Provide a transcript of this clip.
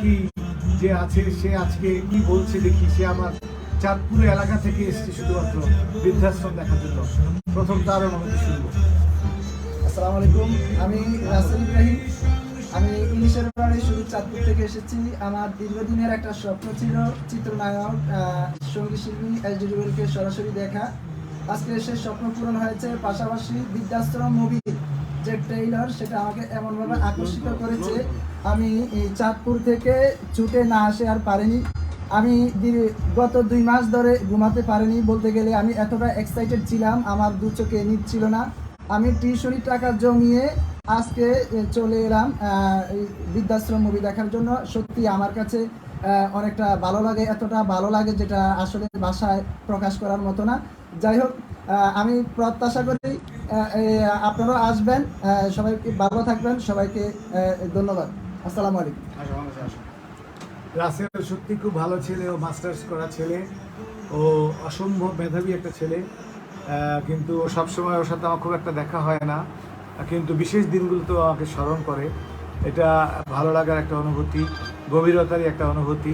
দেখি যে আছে, সে আজকে কি বলছে দেখি, সে আমার চাঁদপুর এলাকা থেকে এসেছে শুধুমাত্র বৃদ্ধাশ্রম দেখার জন্য। প্রথম তার অনুমতি শুনব। আসসালামু আলাইকুম, আমি রাসেল ইব্রাহিম। আমি ইলিশের বাড়ি শুধু চাঁদপুর থেকে এসেছি। আমার দীর্ঘদিনের একটা স্বপ্ন ছিল চিত্রনায়ক সংগীত শিল্পী এস ডি রুবেলকে সরাসরি দেখা। আজকে সে স্বপ্ন পূরণ হয়েছে পাশাপাশি বৃদ্ধাশ্রম মুভি যে ট্রেইলার সেটা আমাকে এমনভাবে আকর্ষিত করেছে, আমি চাঁদপুর থেকে ছুটে না আসে আর পারিনি। আমি গত দুই মাস ধরে ঘুমাতে পারিনি বলতে গেলে আমি এতটা এক্সাইটেড ছিলাম, আমার দু চোখে নিচ্ছিল না। আমি টিউশনি টাকা জমিয়ে আজকে চলে এলাম বৃদ্ধাশ্রম মুভি দেখার জন্য। সত্যি আমার কাছে অনেকটা ভালো লাগে, এতটা ভালো লাগে যেটা আসলে ভাষায় প্রকাশ করার মতো না। যাই হোক আমি প্রত্যাশা করি আপনারাও আসবেন সবাইকে ভালো থাকবেন, সবাইকে ধন্যবাদ। আসসালামু আলাইকুম। রাসেল সত্যি খুব ভালো ছেলে, ও মাস্টার্স করা ছেলে, ও অসম্ভব মেধাবী একটা ছেলে কিন্তু ও সবসময় ওর সাথে আমার খুব একটা দেখা হয় না, কিন্তু বিশেষ দিনগুলোতেও আমাকে স্মরণ করে। এটা ভালো লাগার একটা অনুভূতি, গভীরতারই একটা অনুভূতি।